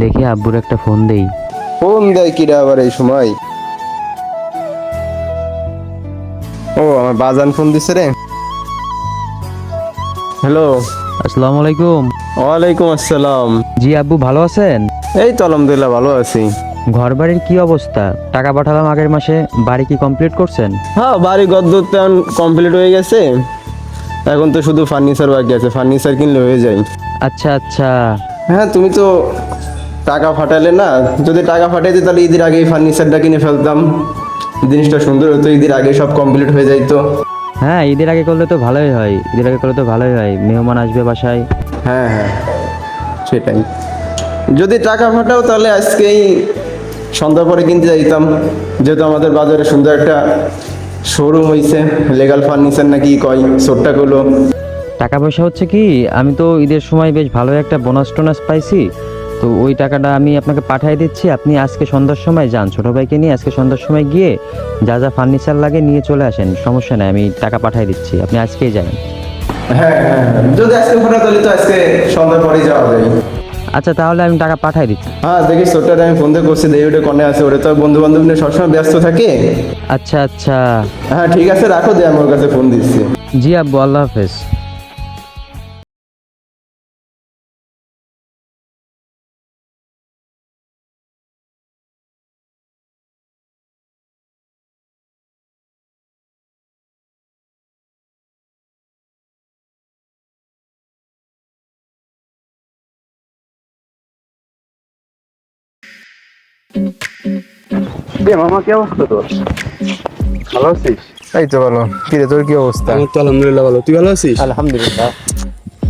দেখি আব্বুর একটা ফোন দেই। ফোন দেয় কিরা আবার এই সময়? ও আমার বাজান ফোন দিছে রে। হ্যালো। আসসালামু আলাইকুম। ওয়ালাইকুম আসসালাম। জি আব্বু ভালো আছেন? এই তো আলহামদুলিল্লাহ ভালো আছি। ঘর বাড়ির কি অবস্থা? টাকা পাঠালাম আগের মাসে বাড়ি কি কমপ্লিট করছেন? হ্যাঁ বাড়ি গদ্দর তেমন কমপ্লিট হয়ে গেছে। এখন তো শুধু ফার্নিচার বাকি আছে ফার্নিচার কিনলে হয়ে যায়। আচ্ছা আচ্ছা। হ্যাঁ তুমি তো টাকা ফাটালে না যদি টাকা ফাটাইতে তাহলে ঈদের আগেই ফার্নিচারটা কিনে ফেলতাম। জিনিসটা সুন্দর হতো ঈদের আগে সব কমপ্লিট হয়ে যাইতো। হ্যাঁ ঈদের আগে করলে তো ভালোই হয়। ঈদের আগে করলে তো ভালোই হয়। মেহমান আসবে বাসায়। হ্যাঁ হ্যাঁ সেটাই। যদি টাকা ফাটাও তাহলে আজকেই সন্ধ্যা পরে কিনতে যাইতাম। যেহেতু আমাদের বাজারে সুন্দর একটা শোরুম হয়েছে লেগাল ফার্নিচার নাকি কয় সোট্টাগুলো টাকা পয়সা হচ্ছে কি আমি তো ঈদের সময় বেশ ভালো একটা বোনাস টোনাস পাইছি। তো ওই টাকাটা আমি আপনাকে পাঠিয়ে দিচ্ছি। আপনি আজকে সন্ধ্যার সময় যান। ছোট ভাইকে নিয়ে আজকে সন্ধ্যার সময় গিয়ে যা যা ফার্নিচার লাগে নিয়ে চলে আসেন। সমস্যা নাই আমি টাকা পাঠিয়ে দিচ্ছি। আপনি আজকেই যাবেন হ্যাঁ যদি আজকে ফাটা তাহলে তো আজকে সন্ধ্যা পরে যাওয়া যায় আচ্ছা তাহলে আমি টাকা পাঠিয়ে দিচ্ছি। হ্যাঁ দেখি সোট্টাটা আমি ফোন দিয়ে করছি দেখি ওটা কনে আছে। ওটা তো বন্ধু বান্ধব নিয়ে সবসময় ব্যস্ত থাকে। আচ্ছা আচ্ছা। হ্যাঁ ঠিক আছে রাখো দিয়ে আমার কাছে ফোন দিচ্ছি। জি আব্বু আল্লাহ হাফেজ। মামা কি অবস্থা তোর? ভালো আছিস? এই তো বলো কিরে তোর কি অবস্থা? আমার তো আলহামদুলিল্লাহ ভালো। তুই ভালো আছিস? আলহামদুলিল্লাহ।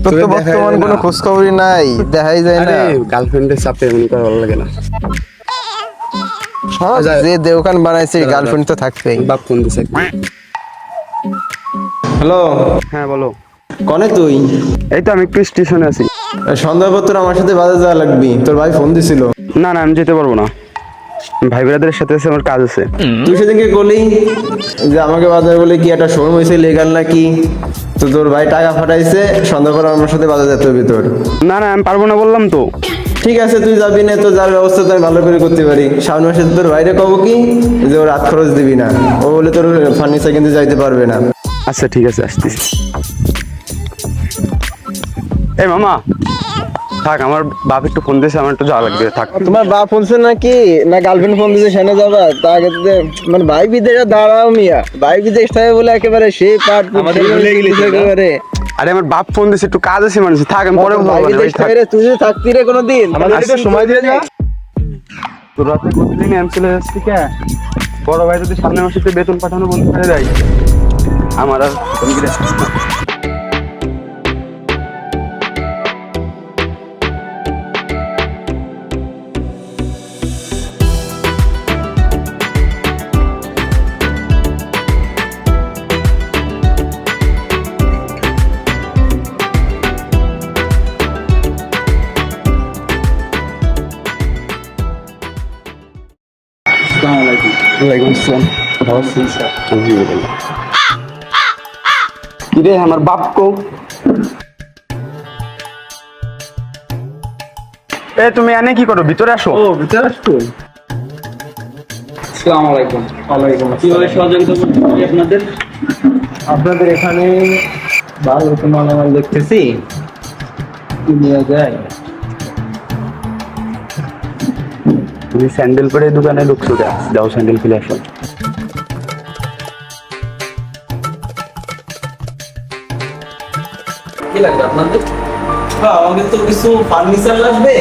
তোর তো বর্তমান কোনো খোঁজ খবরই নাই দেখাই যায় না। গার্লফ্রেন্ডের চাপে এমন করে ভালো লাগে না। আচ্ছা। যে দেওখান বানাইছে গার্লফ্রেন্ড তো থাকবেই। বাপ ফোন দিছে। হ্যালো। হ্যাঁ বলো। কনে তুই? এই তো আমি একটু স্টেশনে আছি। সন্ধ্যা পর তোর আমার সাথে বাজার যাওয়া লাগবি। তোর ভাই ফোন দিছিল। না না আমি যেতে পারব না। ভাই ব্রাদারের সাথে আছে আমার কাজ আছে। তুই সেদিনকে বলি যে আমাকে বাজার বলে কি একটা শোরুম হয়েছে লেগাল নাকি? তো তোর ভাই টাকা ফাটাইছে সন্ধ্যা পর আমার সাথে বাজার যেতে হবে তোর। না না আমি পারব না বললাম তো। ঠিক আছে তুই যাবি না তো যার ব্যবস্থা তো আমি ভালো করে করতে পারি। সামনের মাসে তোর বাইরে কব কি? যে ও রাত খরচ দিবি না। ও বলে তোর ফার্নিচার কিন্তু যাইতে পারবে না। আচ্ছা ঠিক আছে আসতেছি। এই মামা থাক আমার বাপ একটু ফোন দিয়েছে আমার একটু যাওয়া লাগবে থাক। তোমার বাপ ফোনছে নাকি না গার্লফ্রেন্ড ফোন দিছে সেনে যাবা। তা আগে মানে ভাই বিদেশে দাঁড়াও মিয়া। ভাই বিদেশ থাকে বলে একেবারে সেই পাট আমাদের ভুলে গেলি একেবারে। আরে আমার বাপ ফোন দিয়েছে একটু কাজ আছে মানুষ থাক আমি পরে ভাই বিদেশ থাকে। রে তুই যদি থাকতি রে কোনোদিন। আমাদের একটু সময় দিয়ে যা। তোর রাতে প্রতিদিন আমি চলে যাচ্ছি কে? বড় ভাই যদি সামনের মাসে বেতন পাঠানো বন্ধ করে দেয়। আমার আর ওয়ালাইকুম আসসালাম ভালো আছেন স্যার আমার বাপ কো? এ তুমি এনে কি করো? ভিতরে আসো। ও ভিতরে আসসালামু আলাইকুম। ওয়ালাইকুম কীভাবে সহযোগিতা করতে পারি আপনাদের? আপনাদের এখানে ভালো মালামাল দেখতেছি। কি নেওয়া যায়। তুমি স্যান্ডেল পরে দোকানে ঢুকছো কে যাও স্যান্ডেল খুলে আসো। কি লাগবে আপনাদের? হ্যাঁ আমাদের তো কিছু ফার্নিচার লাগবে।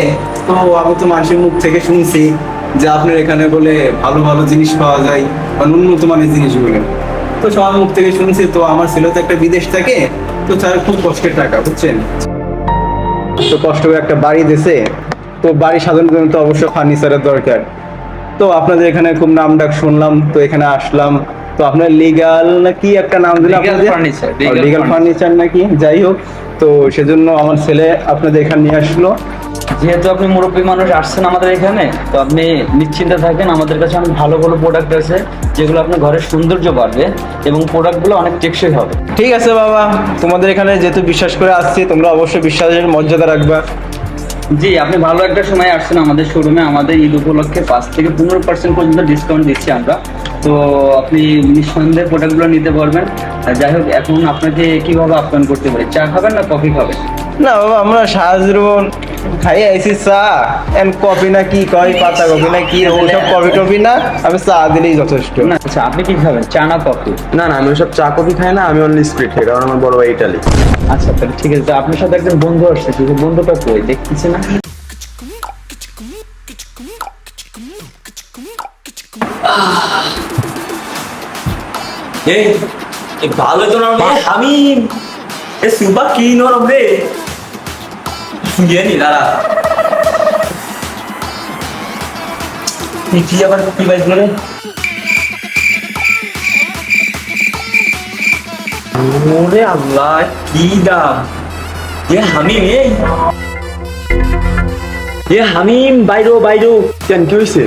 তো আমি তো মানুষের মুখ থেকে শুনছি যে আপনার এখানে বলে ভালো ভালো জিনিস পাওয়া যায় বা উন্নত মানের জিনিসগুলো। তো সবার মুখ থেকে শুনছি তো আমার ছেলে তো একটা বিদেশ থাকে তো তার খুব কষ্টের টাকা বুঝছেন? তো কষ্ট করে একটা বাড়ি দিছে তো বাড়ি সাজানোর জন্য তো অবশ্যই ফার্নিচারের দরকার। তো আপনাদের এখানে খুব নাম ডাক শুনলাম তো এখানে আসলাম। তো আপনার লিগাল না কি একটা নাম দিলে আপনাদের? লিগাল ফার্নিচার নাকি? যাই হোক তো সেজন্য আমার ছেলে আপনাদের এখানে নিয়ে আসলো। যেহেতু আপনি মুরব্বী মানুষ আসছেন আমাদের এখানে তো আপনি নিশ্চিন্তে থাকেন আমাদের কাছে অনেক ভালো ভালো প্রোডাক্ট আছে যেগুলো আপনার ঘরের সৌন্দর্য বাড়বে এবং প্রোডাক্টগুলো অনেক টেকসই হবে। ঠিক আছে বাবা তোমাদের এখানে যেহেতু বিশ্বাস করে আসছি তোমরা অবশ্যই বিশ্বাসের মর্যাদা রাখবা। জি, আপনি ভালো একটা সময় আসছেন আমাদের শোরুমে আমাদের ঈদ উপলক্ষে পাঁচ থেকে পনেরো পার্সেন্ট পর্যন্ত ডিসকাউন্ট দিচ্ছি আমরা। তো আপনি নিঃসন্দেহে প্রোডাক্টগুলো নিতে পারবেন। যাই হোক, এখন আপনাকে কীভাবে আপ্যায়ন করতে পারি চা খাবেন না কফি খাবেন? না, বাবা, আমরা সাহায্যন খাই আইসি চা এন্ড কফি না কি কয় পাতা কফি না কি ওসব কফি টফি না আমি চা দিলেই যথেষ্ট। না আচ্ছা আপনি কি খাবেন? চা না কফি? না না আমি ওসব চা কফি খাই না আমি অনলি স্প্রিট খাই কারণ আমার বড় ভাই ইটালি। আচ্ছা তাহলে ঠিক আছে আপনার সাথে একজন বন্ধু আসছে কিন্তু বন্ধুটা কই দেখতেছি না। এই ভালো তো না আমি এ সুপার কি নরম রে? শুনিয়ে নি দাঁড়া। কি আবার কি বাজলো রে ওরে আল্লাহ কি দাম। এ হামিম এই। এ হামিম বাইরো বাইরো। কেন কি হয়েছে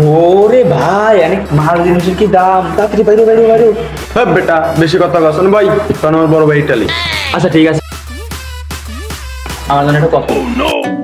ওরে ভাই অনেক মাল জিনিসের কি দাম? তাড়াতাড়ি বাইরো বাইরো বাইরো। হ্যাঁ বেটা বেশি কথা কসন ভাই কারণ আমার বড় ভাই ইটালি আচ্ছা ঠিক আছে। abandonar un poco. Oh, no.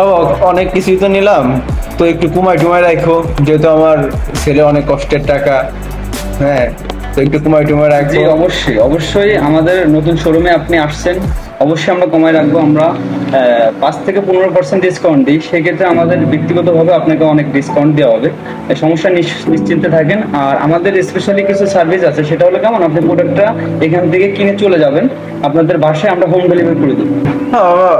বাবা, অনেক কিছুই তো নিলাম। তো একটু কুমায় টুমায় রাখো, যেহেতু আমার ছেলে অনেক কষ্টের টাকা। হ্যাঁ তো একটু কুমায় টুমায় জি রাখো অবশ্যই অবশ্যই। আমাদের নতুন শোরুমে আপনি আসছেন। অবশ্যই আমরা কমায় রাখব আমরা। পাঁচ থেকে পনেরো পার্সেন্ট ডিসকাউন্ট দিই। সেক্ষেত্রে আমাদের ব্যক্তিগতভাবে আপনাকে অনেক ডিসকাউন্ট দেওয়া হবে। সমস্যা নিশ্চিন্তে থাকেন। আর আমাদের স্পেশালি কিছু সার্ভিস আছে। সেটা হলো কেমন? আপনি প্রোডাক্টটা এখান থেকে কিনে চলে যাবেন। আপনাদের বাসায় আমরা হোম ডেলিভারি করে দেবো। হ্যাঁ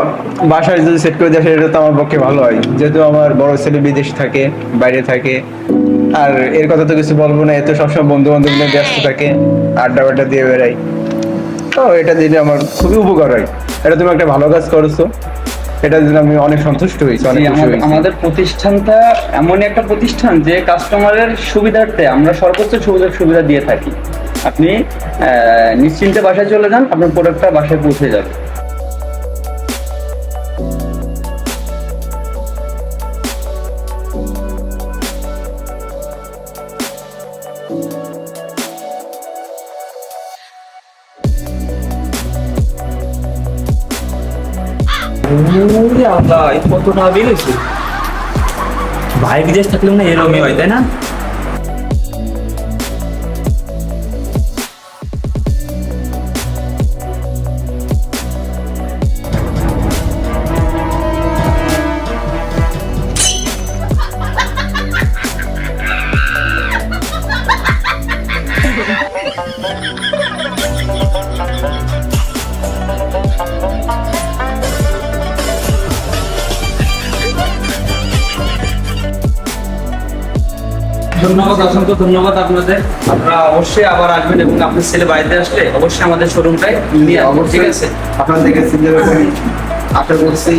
বাসায় যদি সেট করে দেয়, সেটা তো আমার পক্ষে ভালো হয়। যেহেতু আমার বড় ছেলে বিদেশ থাকে, বাইরে থাকে। আর এর কথা তো কিছু বলব না। এ তো সবসময় বন্ধু বান্ধব ব্যস্ত থাকে। আড্ডা বাড্ডা দিয়ে বেড়াই তো এটা দিলে আমার খুবই উপকার হয়। এটা তুমি একটা ভালো কাজ করছ। এটা জন্য আমি অনেক সন্তুষ্ট হয়েছি অনেক খুশি আমাদের- হয়েছি। আমাদের প্রতিষ্ঠানটা এমনই একটা প্রতিষ্ঠান যে কাস্টমারের সুবিধার্থে আমরা সর্বোচ্চ সুযোগ সুবিধা দিয়ে থাকি। আপনি আহ, নিশ্চিন্তে বাসায় চলে যান আপনার প্রোডাক্টটা বাসায় পৌঁছে যাবে। আল্লাহ এই কত টাকা বেড়েছে ভাই বিদেশ থাকলেও না এরকমই হয় তাই না ধন্যবাদ, অসংখ্য ধন্যবাদ আপনাদের। আপনারা অবশ্যই আবার আসবেন এবং আপনার ছেলে বাড়িতে আসলে অবশ্যই আমাদের শোরুমটাই নিয়ে অবশ্যই আছে? আপনার দেখে চিন্তা করছি আশা করছি